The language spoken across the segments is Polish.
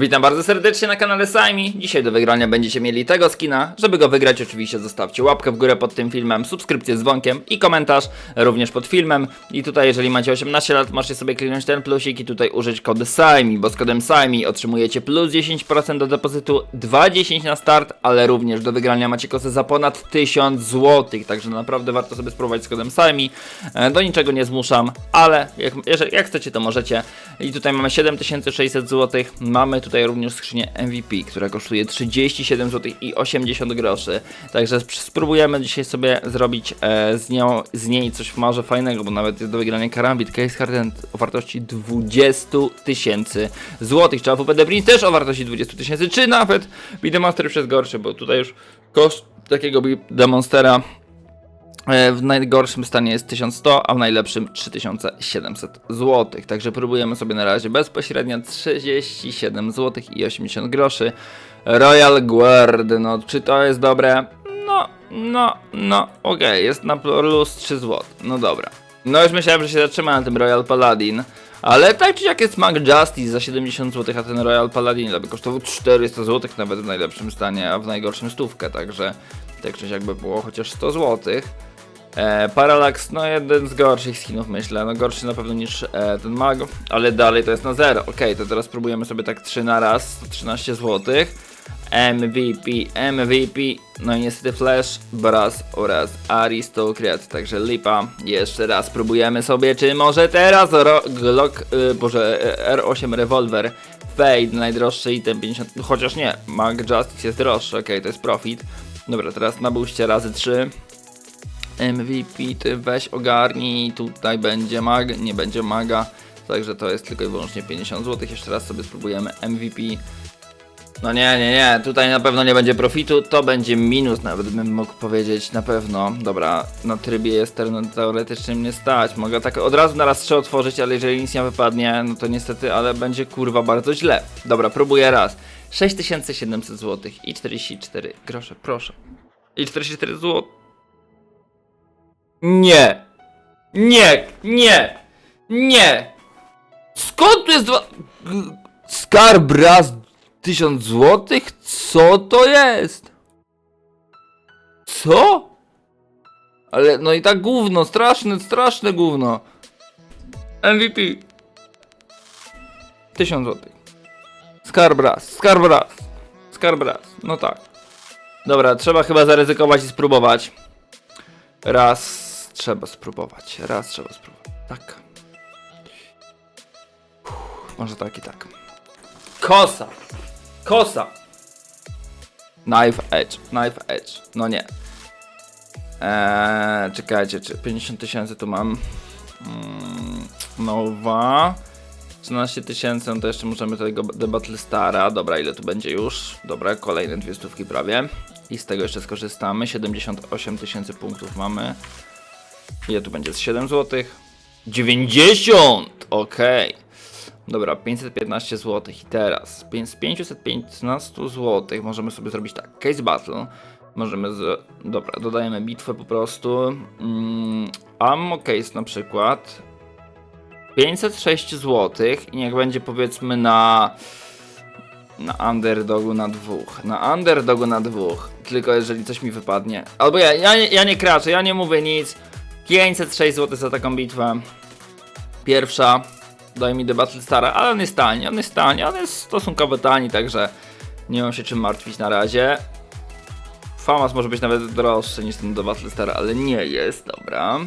Witam bardzo serdecznie na kanale Saimi. Dzisiaj do wygrania będziecie mieli tego skina. Żeby go wygrać oczywiście zostawcie łapkę w górę pod tym filmem, subskrypcję z dzwonkiem i komentarz również pod filmem. I tutaj jeżeli macie 18 lat możecie sobie kliknąć ten plusik i tutaj użyć kodu Saimi, bo z kodem Saimi otrzymujecie plus 10% do depozytu, 2,10 na start, ale również do wygrania macie kosę za ponad 1000 zł. Także naprawdę warto sobie spróbować z kodem Saimi. E, Do niczego nie zmuszam, ale jak, jeżeli, jak chcecie to możecie. I tutaj mamy 7600 zł. Mamy tutaj również skrzynię MVP, która kosztuje 37 zł i 80 groszy. Także sp- spróbujemy dzisiaj sobie zrobić e, z, nią, z niej coś może fajnego, bo nawet jest do wygrania karambit Case Harden o wartości 20 tysięcy złotych. Czy AWP Prince też o wartości 20 tysięcy, czy nawet Beatmaster już jest gorszy, bo tutaj już koszt takiego Demonstera E, W najgorszym stanie jest 1100, a w najlepszym 3700 zł. Także próbujemy sobie na razie bezpośrednio 37 zł i 80 groszy. Royal Guard, no czy to jest dobre? No, no, no, okej, jest na plus 3 zł. No dobra. No już myślałem, że się zatrzyma na tym Royal Paladin. Ale tak czy jak jest Mag Justice za 70 zł, a ten Royal Paladin ile by kosztował 400 zł nawet w najlepszym stanie, a w najgorszym stówkę, także tak czy jakby było chociaż 100 zł. E, Parallax, no jeden z gorszych skinów myślę, no gorszy na pewno niż e, ten mag, ale dalej to jest na zero. Okej, to teraz spróbujemy sobie tak 3 na raz, 113 zł. MVP, MVP, no i niestety Flash, Brass oraz Aristocrat, także lipa. Jeszcze raz spróbujemy sobie, czy może teraz Glock, y, boże, e, R8 Revolver Fade, najdroższy item 50, no chociaż nie, Mag Justice jest droższy, okej, to jest profit. Dobra, teraz na buście razy 3. MVP, ty weź ogarnij, tutaj będzie mag, nie będzie maga, także to jest tylko i wyłącznie 50 zł. Jeszcze raz sobie spróbujemy MVP. No nie, nie, nie, tutaj na pewno nie będzie profitu, to będzie minus, nawet bym mógł powiedzieć, na pewno. Dobra, na trybie jest ter- teoretycznie mnie stać, mogę tak od razu na raz trzy otworzyć, ale jeżeli nic nie wypadnie, no to niestety, ale będzie kurwa bardzo źle. Dobra, próbuję raz. 6700 zł i 44 grosze, proszę. I 44 zł. Nie! Nie! Nie! Nie! Skąd tu jest dwa... Skarb raz 1000 złotych? Co to jest? Co? Ale no i tak gówno, straszne, straszne gówno. MVP. 1000 złotych. Skarb raz, skarb raz. Skarb raz, no tak. Dobra, trzeba chyba zaryzykować i spróbować. Raz trzeba spróbować. Raz trzeba spróbować. Tak. Uff, może tak i tak. Kosa! Kosa! Knife Edge, Knife Edge. No nie. Eee, czekajcie, czy 50 tysięcy tu mam. Mm, nowa. 13 tysięcy, no to jeszcze możemy tego The Battle Stara. Dobra, ile tu będzie już? Dobra, kolejne dwie stówki prawie. I z tego jeszcze skorzystamy. 78 tysięcy punktów mamy. Ile tu będzie? Z 7 zł? 90! Okej. Dobra, 515 zł i teraz z 515 zł możemy sobie zrobić tak. Case Battle. Możemy z... Dobra, dodajemy bitwę po prostu. Mm, ammo Case na przykład. 506 zł i niech będzie powiedzmy na... Na underdogu na dwóch. Na underdogu na dwóch. Tylko jeżeli coś mi wypadnie. Albo ja, ja, ja nie kraczę, ja nie mówię nic. 506 zł za taką bitwę. Pierwsza. Daj mi The Battle Stara, ale on jest tani, on jest tani, on jest stosunkowo tani, także nie mam się czym martwić na razie. Famas może być nawet droższy niż ten The Battle Star, ale nie jest, dobra.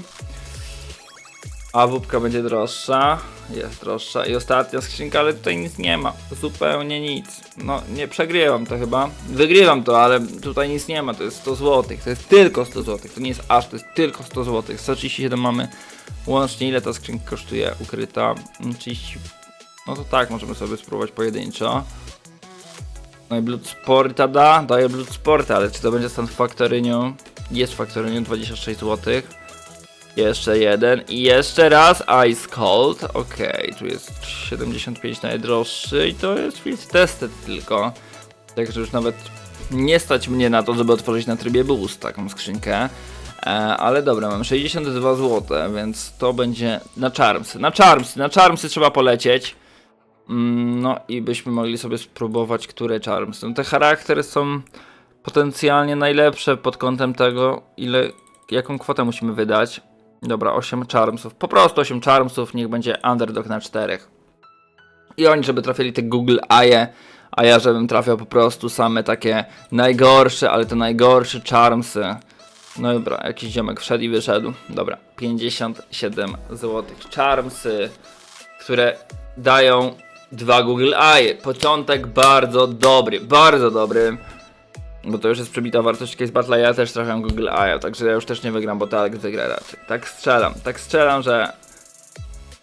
A wódka będzie droższa, jest droższa i ostatnia skrzynka, ale tutaj nic nie ma, zupełnie nic. No nie przegrywam to chyba, wygrywam to, ale tutaj nic nie ma, to jest 100 zł, to jest tylko 100 zł, to nie jest aż, to jest tylko 100 zł. 137 mamy łącznie, ile ta skrzynka kosztuje ukryta? Mm, 30, no to tak, możemy sobie spróbować pojedynczo. No i Bloodsporta da, daje Bloodsporta, ale czy to będzie stan w Faktoryniu? Jest w Faktoryniu 26 zł. Jeszcze jeden i jeszcze raz Ice Cold. Okej, tu jest 75 najdroższy i to jest Field Tested tylko. Także już nawet nie stać mnie na to, żeby otworzyć na trybie Boost taką skrzynkę. E, ale dobra, mam 62 zł, więc to będzie na Charmsy. Na Charmsy, na Charmsy trzeba polecieć. Mm, No i byśmy mogli sobie spróbować, które charms. No, te charaktery są potencjalnie najlepsze pod kątem tego, ile, jaką kwotę musimy wydać. Dobra, 8 charmsów. Po prostu 8 charmsów, niech będzie underdog na 4. I oni, żeby trafili te Google Eye, a ja żebym trafiał po prostu same takie najgorsze, ale to najgorsze charmsy. No dobra, jakiś ziomek wszedł i wyszedł. Dobra, 57 zł. Charmsy, które dają dwa Google Eye. Początek bardzo dobry, bardzo dobry. Bo to już jest przebita wartość Case Battle, ja też trafiam Google Eye, także ja już też nie wygram, bo Alex wygra raczej. Tak strzelam, tak strzelam, że...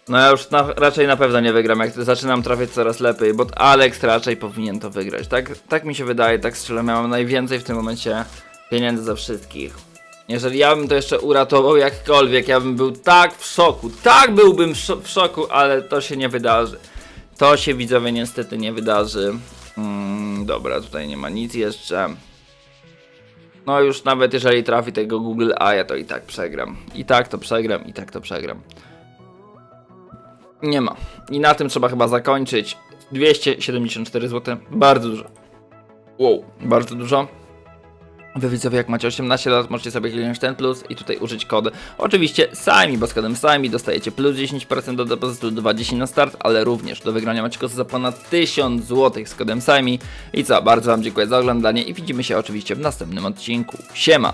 No ja już na, raczej na pewno nie wygram, jak zaczynam trafiać coraz lepiej, bo Alex raczej powinien to wygrać. Tak, tak mi się wydaje, tak strzelam, ja mam najwięcej w tym momencie pieniędzy ze wszystkich. Jeżeli ja bym to jeszcze uratował jakkolwiek, ja bym był tak w szoku, tak byłbym w szoku, ale to się nie wydarzy. To się widzowie niestety nie wydarzy. Mm, dobra, tutaj nie ma nic jeszcze. No już nawet jeżeli trafi tego Google Eye, to i tak przegram. I tak to przegram, i tak to przegram. Nie ma. I na tym trzeba chyba zakończyć. 274 zł. Bardzo dużo. Wow, bardzo dużo. Wy widzowie, jak macie 18 lat, możecie sobie kliknąć ten plus i tutaj użyć kodu. Oczywiście sami, bo z kodem sami dostajecie plus 10% do depozytu, 20 na start, ale również do wygrania macie kosy za ponad 1000 zł z kodem sami. I co, bardzo Wam dziękuję za oglądanie i widzimy się oczywiście w następnym odcinku. Siema!